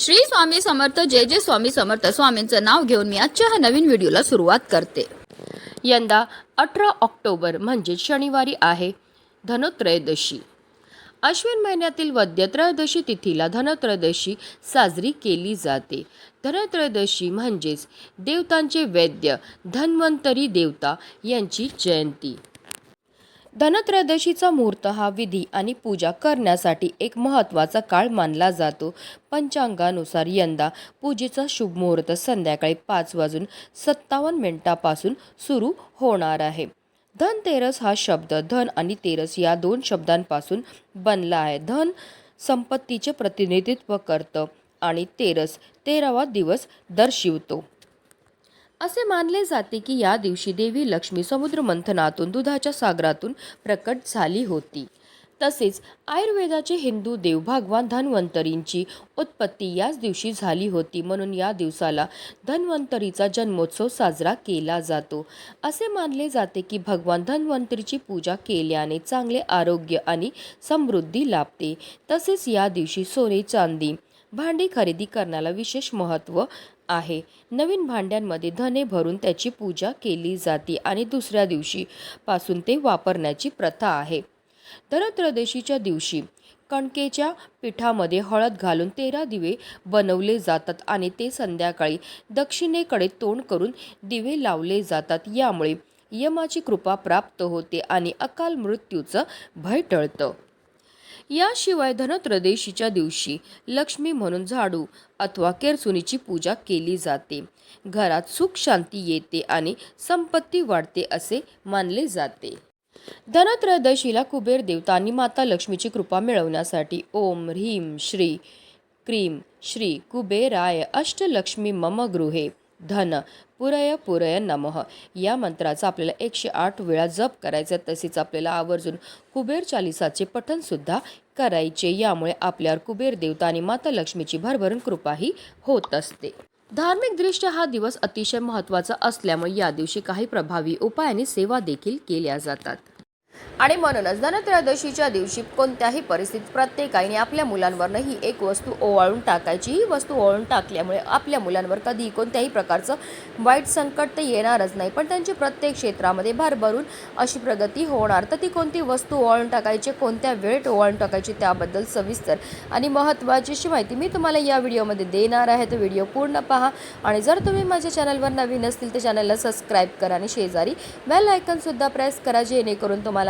श्री स्वामी समर्थ जय जय स्वामी समर्थ. स्वामींचं नाव घेऊन मी आजच्या ह्या नवीन व्हिडिओला सुरुवात करते. यंदा अठरा ऑक्टोबर म्हणजे शनिवारी आहे धनोत्रयोदशी. अश्विन महिन्यातील वद्य त्रयोदशी तिथीला धनत्रयोदशी साजरी केली जाते. धनत्रयोदशी म्हणजेच देवतांचे वैद्य धन्वंतरी देवता यांची जयंती. धनत्रयोदशीचा मुहूर्त हा विधी आणि पूजा करण्यासाठी एक महत्त्वाचा काळ मानला जातो. पंचांगानुसार यंदा पूजेचा शुभ मुहूर्त संध्याकाळी पाच वाजून सत्तावन्न मिनिटापासून सुरू होणार आहे. धनतेरस हा शब्द धन आणि तेरस या दोन शब्दांपासून बनला आहे. धन संपत्तीचे प्रतिनिधित्व करतं आणि तेरस तेरावा दिवस दर्शवितो. असे मानले जाते की या दिवशी देवी लक्ष्मी समुद्र मंथनातून दुधाच्या सागरातून प्रकट झाली होती. तसेच आयुर्वेदाचे हिंदू देव भगवान धन्वंतरींची उत्पत्ती याच दिवशी झाली होती. म्हणून या दिवसाला धन्वंतरीचा जन्मोत्सव साजरा केला जातो. असे मानले जाते की भगवान धन्वंतरीची पूजा केल्याने चांगले आरोग्य आणि समृद्धी लाभते. तसेच या दिवशी सोने चांदी भांडी खरेदी करण्याला विशेष महत्त्व आहे. नवीन भांड्यांमध्ये धने भरून त्याची पूजा केली जाते आणि दुसऱ्या दिवशी पासून ते वापरण्याची प्रथा आहे. धनत्रयोदशीच्या दिवशी कणकेच्या पिठामध्ये हळद घालून तेरा दिवे बनवले जातात आणि ते संध्याकाळी दक्षिणेकडे तोंड करून दिवे लावले जातात. यामुळे यमाची कृपा प्राप्त होते आणि अकाल मृत्यूचं भय टळतं. याशिवाय धनत्रदेशीच्या दिवशी लक्ष्मी म्हणून झाडू अथवा केरसुनीची पूजा केली जाते. घरात सुख शांती येते आणि संपत्ती वाढते असे मानले जाते. धनत्रयोदशीला कुबेर देवता आणि माता लक्ष्मीची कृपा मिळवण्यासाठी ओम ह्रीम श्री क्रीम श्री कुबेराय अष्टलक्ष्मी मम गृहे धन. पुरय पुरय नमः. या मंत्राचा आपल्याला एकशे आठ वेळा जप करायचा तसेच आपल्याला आवर्जून कुबेर चालिसाचे पठणसुद्धा करायचे यामुळे आपल्यावर कुबेर देवता आणि माता लक्ष्मीची भरभरून कृपाही होत असते. धार्मिकदृष्ट्या हा दिवस अतिशय महत्त्वाचा असल्यामुळे या दिवशी काही प्रभावी उपाय आणि सेवा देखील केल्या जातात. आणि म्हणूनच धनत्रयोदशीच्या दिवशी कोणत्याही परिस्थितीत प्रत्येकाने आपल्या मुलांवरनं ही एक वस्तू ओवाळून टाकायची. ही वस्तू ओवाळून टाकल्यामुळे आपल्या मुलांवर कधीही कोणत्याही प्रकारचं वाईट संकट तर येणारच नाही. पण त्यांची प्रत्येक क्षेत्रामध्ये भरभरून अशी प्रगती होणार. तर ती कोणती वस्तू ओवाळून टाकायची कोणत्या वेळेत ओवाळून टाकायची त्याबद्दल सविस्तर आणि महत्त्वाची अशी माहिती मी तुम्हाला या व्हिडिओमध्ये देणार आहे. तर व्हिडिओ पूर्ण पहा आणि जर तुम्ही माझ्या चॅनलवर नवीन असतील तर चॅनलला सबस्क्राईब करा आणि शेजारी बेल आयकनसुद्धा प्रेस करा जेणेकरून तुम्हाला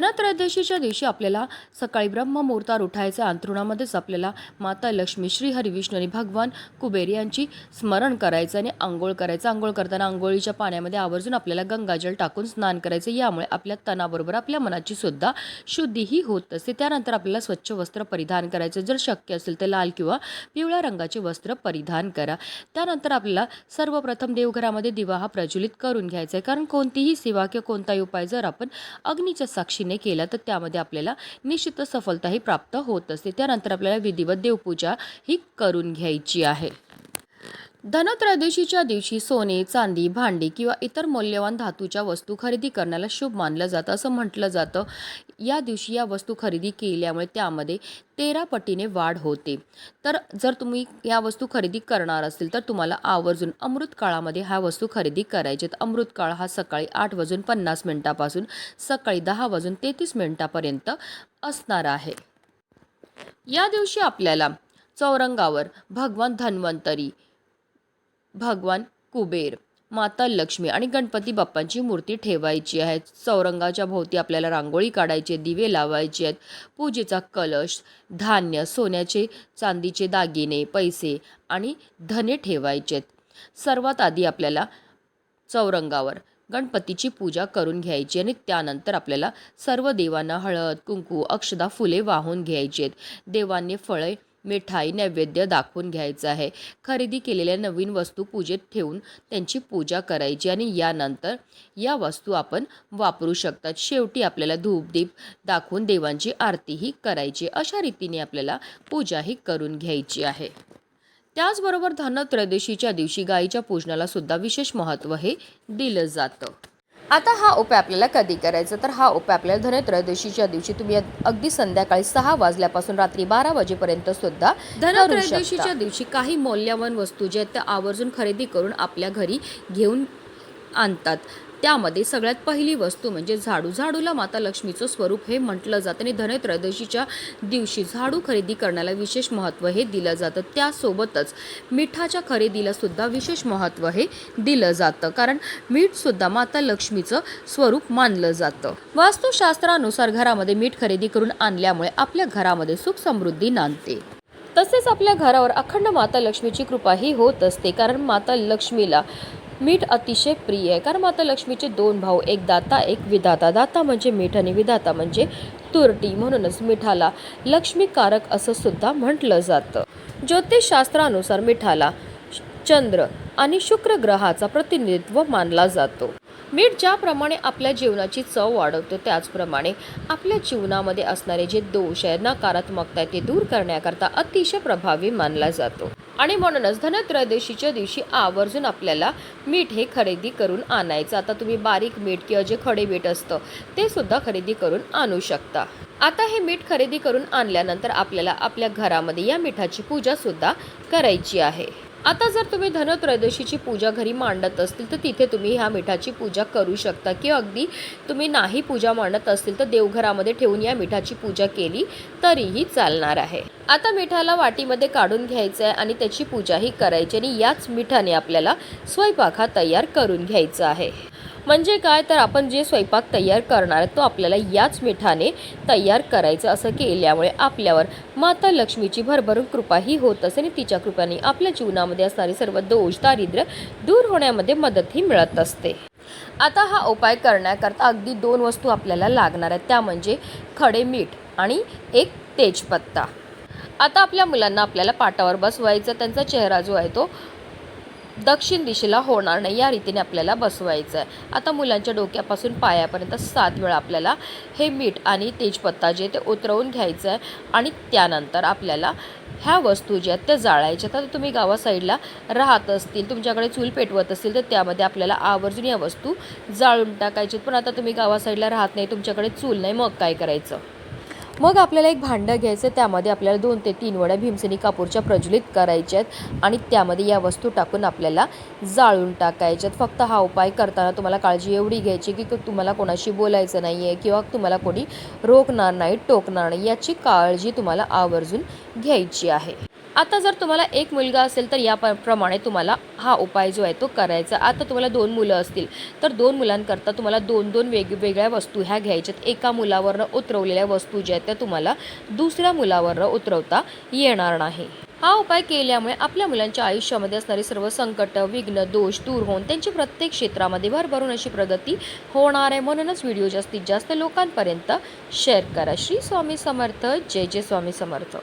धनत्रयोदशीच्या दिवशी आपल्याला सकाळी ब्रह्ममुहूर्तावर उठायचं अंथरुणामध्येच आपल्याला माता लक्ष्मी श्री हरिविष्णू आणि भगवान कुबेर यांची स्मरण करायचं आणि आंघोळ करायचं. आंघोळ करताना आंघोळीच्या पाण्यामध्ये आवर्जून आपल्याला गंगाजल टाकून स्नान करायचं. यामुळे आपल्या तणाबरोबर आपल्या मनाची सुद्धा शुद्धीही होत असते. त्यानंतर आपल्याला स्वच्छ वस्त्र परिधान करायचं. जर शक्य असेल तर लाल किंवा पिवळ्या रंगाचे वस्त्र परिधान करा. त्यानंतर आपल्याला सर्वप्रथम देवघरामध्ये दिवा हा प्रज्वलित करून घ्यायचा आहे. कारण कोणतीही सेवा किंवा कोणताही उपाय जर आपण अग्नीच्या साक्षीने केला तर त्यामध्ये आपल्याला निश्चित सफलताही प्राप्त होत असते. त्यानंतर आपल्याला विधिवत देवपूजा ही करून घ्यायची आहे. धनत्रयोदशीच्या दिवशी सोने चांदी भांडी किंवा इतर मौल्यवान धातूच्या वस्तू खरेदी करण्याला शुभ मानलं जातं असं म्हटलं जातं. या दिवशी या वस्तू खरेदी केल्यामुळे त्यामध्ये तेरा पटीने वाढ होते. तर जर तुम्ही या वस्तू खरेदी करणार असेल तर तुम्हाला आवर्जून अमृत काळामध्ये ह्या वस्तू खरेदी करायच्यात अमृत काळ हा सकाळी आठ वाजून पन्नास मिनिटापासून सकाळी दहा वाजून तेहतीस मिनिटापर्यंत असणार आहे. या दिवशी आपल्याला चौरंगावर भगवान धन्वंतरी भगवान कुबेर माता लक्ष्मी आणि गणपती बाप्पांची मूर्ती ठेवायची आहे चौरंगाच्या भोवती आपल्याला रांगोळी काढायची दिवे लावायचे आहेत पूजेचा कलश धान्य सोन्याचे चांदीचे दागिने पैसे आणि धने ठेवायचे आहेत. सर्वात आधी आपल्याला चौरंगावर गणपतीची पूजा करून घ्यायची आणि त्यानंतर आपल्याला सर्व देवांना हळद कुंकू अक्षदा फुले वाहून घ्यायची आहेत. देवांनी फळे मिठाई नैवेद्य दाखवून घ्यायचं आहे. खरेदी केलेल्या नवीन वस्तू पूजेत ठेवून त्यांची पूजा करायची आणि यानंतर या वस्तू आपण वापरू शकतात. शेवटी आपल्याला धूपदीप दाखवून देवांची आरतीही करायची. अशा रीतीने आपल्याला पूजाही करून घ्यायची आहे. त्याचबरोबर धनत्रयोदशीच्या दिवशी गायीच्या पूजनाला सुद्धा विशेष महत्त्व हे दिलं जातं. आता हा उपाय आपल्याला कधी करायचा? तर हा उपाय आपल्याला धनत्रयोदशीच्या दिवशी तुम्ही अग- अगदी संध्याकाळी सहा वाजल्यापासून रात्री बारा वाजेपर्यंत सुद्धा धनत्रयोदशीच्या दिवशी काही मौल्यवान वस्तू ज्या आहेत त्या आवर्जून खरेदी करून आपल्या घरी घेऊन आणतात. त्यामध्ये सगळ्यात पहिली वस्तू म्हणजे झाडू. झाडूला माता लक्ष्मीचं स्वरूप हे म्हटलं जातं आणि धनत्रयोदशीच्या दिवशी झाडू खरेदी करण्याला विशेष महत्त्व हे दिलं जातं. त्यासोबतच मिठाच्या खरेदीला सुद्धा विशेष महत्त्व हे दिलं जातं. कारण मीठसुद्धा माता लक्ष्मीचं स्वरूप मानलं जातं. वास्तुशास्त्रानुसार घरामध्ये मीठ खरेदी करून आणल्यामुळे आपल्या घरामध्ये सुख समृद्धी नांदते. तसेच आपल्या घरावर अखंड माता लक्ष्मीची कृपा ही होत असते. कारण माता लक्ष्मीला मीठ अतिशय प्रिय आहे. कारण माता लक्ष्मीचे दोन भाऊ एक दाता एक विधाता. दाता म्हणजे मीठ आणि विधाता म्हणजे तुरटी. म्हणूनच मिठाला लक्ष्मीकारक असं सुद्धा म्हटलं जातं. ज्योतिषशास्त्रानुसार मिठाला चंद्र आणि शुक्र ग्रहाचा प्रतिनिधित्व मानला जातो. मीठ ज्याप्रमाणे आपल्या जीवनाची चव वाढवतो त्याचप्रमाणे आपल्या जीवनामध्ये असणारे जे दोष आहे नकारात्मकता आहे ते दूर करण्याकरता अतिशय प्रभावी मानला जातो. आणि म्हणूनच धनत्रयोदशीच्या दिवशी आवर्जून आपल्याला मीठ हे खरेदी करून आणायचं. आता तुम्ही बारीक मीठ किंवा जे खडे मीठ असतं ते सुद्धा खरेदी करून आणू शकता. आता हे मीठ खरेदी करून आणल्यानंतर आपल्याला आपल्या घरामध्ये या मिठाची पूजा सुद्धा करायची आहे. आता जर तुम्ही धनत्रयोदशीची पूजा घरी मांडत असतील तर तिथे तुम्ही ह्या मिठाची पूजा करू शकता. किंवा अगदी तुम्ही नाही पूजा मांडत असतील तर देवघरामध्ये ठेवून या मिठाची पूजा केली तरीही चालणार आहे. आता मिठाला वाटीमध्ये काढून घ्यायचं आहे आणि त्याची पूजाही करायची आणि याच मिठाने आपल्याला स्वयंपाक हा तयार करून घ्यायचा आहे. म्हणजे काय? तर आपण जे स्वयंपाक तयार करणार तो आपल्याला याच मिठाने तयार करायचं असं केल्यामुळे आपल्यावर माता लक्ष्मीची भरभरून कृपाही होत असे आणि तिच्या कृपाने आपल्या जीवनामध्ये असणारे सर्व दोष दारिद्र्य दूर होण्यामध्ये मदतही मिळत असते. आता हा उपाय करण्याकरता अगदी दोन वस्तू आपल्याला लागणार आहेत. त्या म्हणजे खडे मीठ आणि एक तेजपत्ता. आता आपल्या मुलांना आपल्याला पाटावर बसवायचं त्यांचा चेहरा जो आहे तो दक्षिण दिशेला होणार नाही. या रीतीने आपल्याला बसवायचं आहे आता मुलांच्या डोक्यापासून पायापर्यंत सात वेळा आपल्याला हे मीठ आणि तेजपत्ता जे ते उतरवून घ्यायचं आहे आणि त्यानंतर आपल्याला ह्या वस्तू ज्या आहेत त्या जाळायच्या. तर तुम्ही गावा साईडला राहत असतील तुमच्याकडे चूल पेटवत असतील तर त्यामध्ये आपल्याला आवर्जून या वस्तू जाळून टाकायच्यात पण आता तुम्ही गावा साईडला राहत नाही तुमच्याकडे चूल नाही मग काय करायचं? मग आपल्याला एक भांडं घ्यायचं त्यामध्ये आपल्याला दोन ते तीन वड्या भीमसेनी कापूरच्या प्रज्वलित करायच्या आहेत आणि त्यामध्ये या वस्तू टाकून आपल्याला जाळून टाकायच्यात फक्त हा उपाय करताना तुम्हाला काळजी एवढी घ्यायची की तुम्हाला कोणाशी बोलायचं नाही आहे किंवा तुम्हाला कोणी रोखणार नाही टोकणार नाही याची काळजी तुम्हाला आवर्जून घ्यायची आहे. आता जर तुम्हाला एक मुलगा असेल तर या प्रमाणे तुम्हाला हा उपाय जो आहे तो करायचा. आता तुम्हाला दोन मुलं असतील तर दोन मुलांकरता तुम्हाला दोन दोन वेगवेगळ्या वस्तू ह्या घ्यायच्यात. एका मुलावरनं उतरवलेल्या वस्तू ज्या आहेत त्या तुम्हाला दुसऱ्या मुलावरनं उतरवता येणार नाही. हा उपाय केल्यामुळे आपल्या मुलांच्या आयुष्यामध्ये असणारी सर्व संकट विघ्न दोष दूर होऊन त्यांची प्रत्येक क्षेत्रामध्ये भरभरून अशी प्रगती होणार आहे. म्हणूनच व्हिडिओ जास्तीत जास्त लोकांपर्यंत शेअर करा. श्री स्वामी समर्थ. जय जय स्वामी समर्थ.